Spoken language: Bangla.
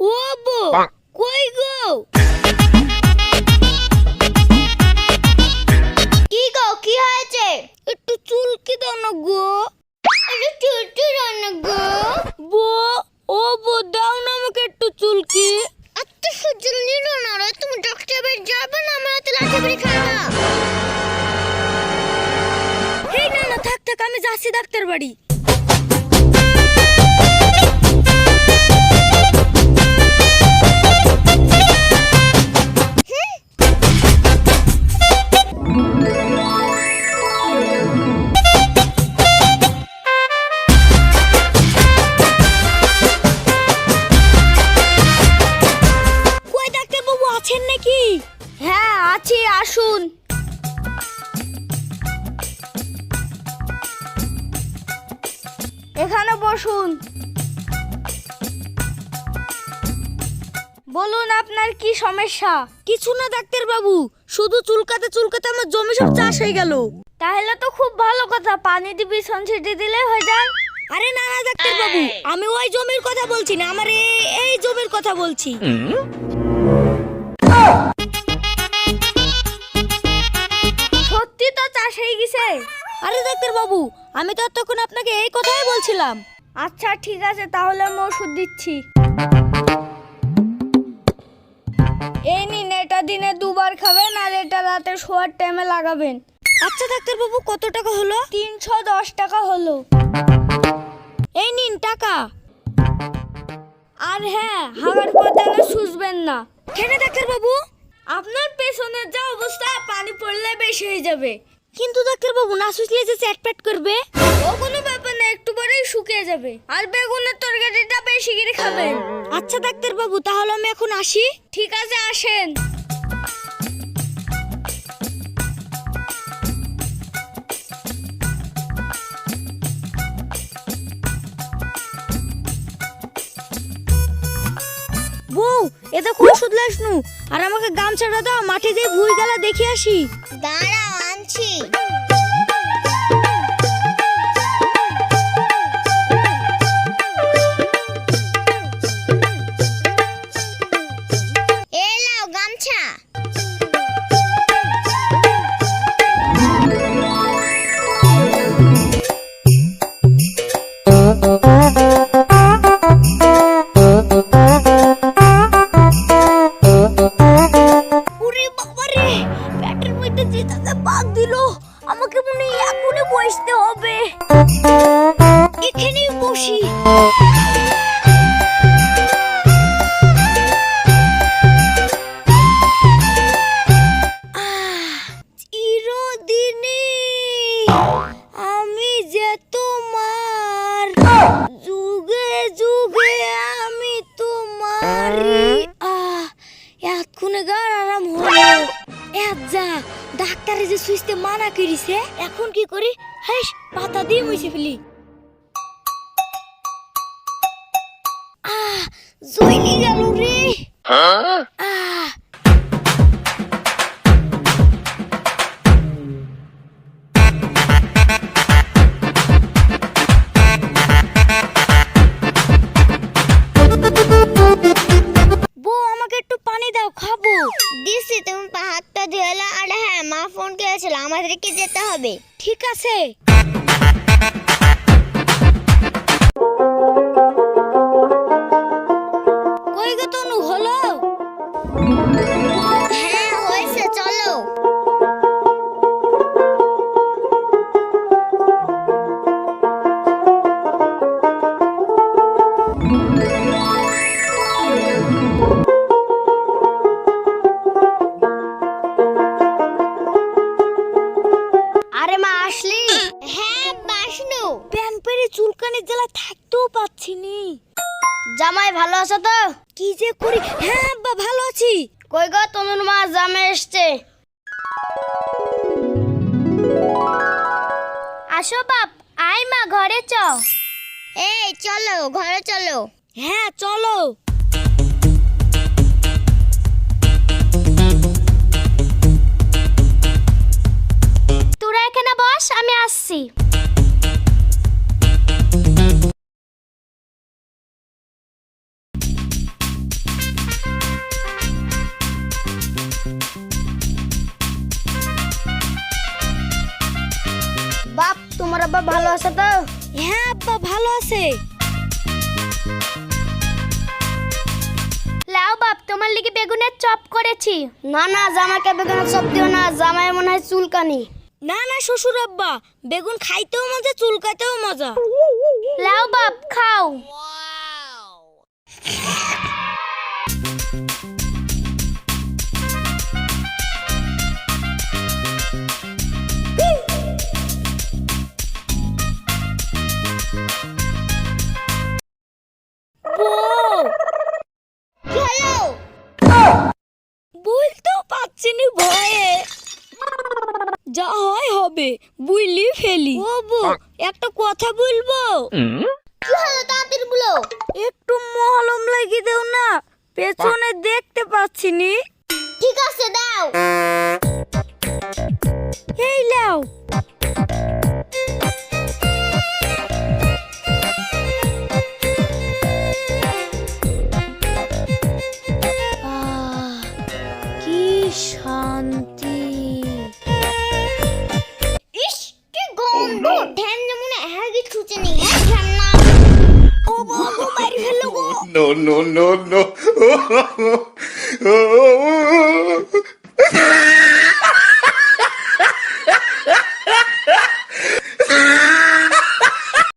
ও বো কই গো এখানে বসুন। বলুন আপনার কি সমস্যা? কিছু না ডাক্তার বাবু শুধু চুলকাতে চুলকাতে আমার জমি সব চাষ হয়ে গেল। তাহলে তো খুব ভালো কথা পানি দিবি সনসিটি দিলে হয়ে যায়। আরে না না ডাক্তার বাবু আমি ওই জমির কথা বলছি না আমার এই এই জমির কথা বলছি। আরে ডাক্তার বাবু আমি তো তখন আপনাকে এই কথাই বলছিলাম। আচ্ছা ঠিক আছে তাহলে আমি ওষুধ দিচ্ছি। এই নিন এটা দিনে দুবার খাবেন আর এটা রাতে শোয়ার টাইমে লাগাবেন। আচ্ছা ডাক্তার বাবু কত টাকা হলো? তিনশো দশ টাকা হলো। এই নিন টাকা। আর হ্যাঁ হাওয়ার পর যেন সুঝবেন না। কেন ডাক্তার বাবু? আপনার পেছনের যা অবস্থা পানি পড়লে বেশি হয়ে যাবে। কিন্তু ডাক্তার বাবু না সুচলে যে চ্যাটপ্যাট করবে? ও কোনো ব্যাপার না একটু পরেই শুকিয়ে যাবে। আর বেগুনের তরকারিটা বেশি করে খাবেন আচ্ছা ডাক্তার বাবু তাহলে আমি এখন আসি। ঠিক আছে আসেন। বউ এটা কোন ওষুধ লাসনু। আর আমাকে গামছাটা দাও মাঠে দিয়ে ভুই গেলা দেখে আসি। দাঁড়াও রে মধ্যে যে দাদা বাদ দিল আমাকে মনে হয় এখনই বসতে হবে। এখানেই বসি। ডাক্তারে যে সুইচতে মানা করিছে এখন কি করি? হাইস পাতা দিয়ে মুছে ফেলি। আহ জইলি গেল রে। আহ। বউ আমাকে একটু পানি দাও খাব। দিছি তুমি হাতটা ধুয়েলা আর হ্যাঁ মা ফোন করেছিল আমাদেরকে যেতে হবে। ঠিক আছে? চুলকানির জ্বালা থাকতেও পাচ্ছি নি জামাই ভালো আছো তো? কি যে করি? হ্যাঁ আব্বা ভালো আছি। কই গো তনুর মা জামে এসছে। আসো বাপ আয় মা ঘরে চ। এই চলো ঘরে চলো। হ্যাঁ চলো। তোরা এখানে বস আমি আসছি। তোমার আব্বা ভালো আছে তো? হ্যাঁ আব্বা ভালো আছে। লাও বাপ তোমার লিগে বেগুনের চপ করেছি। না না জামাকে বেগুনের চপ দিও না জামাই মনে হয় চুলকানি। না না শ্বশুর আব্বা বেগুন খাইতেও মজা চুলকাতেও মজা। লাও বাপ খাও। যা হয় হবে। বুঝলি ফেলি। ও বউ একটা কথা বলব? কি হলো তাড়াতাড়ি বলো একটু মহলম লাগিয়ে দেও না পেছনে দেখতে পাচ্ছি নি ঠিক আছে দাও। এই লাও no, no, no, no.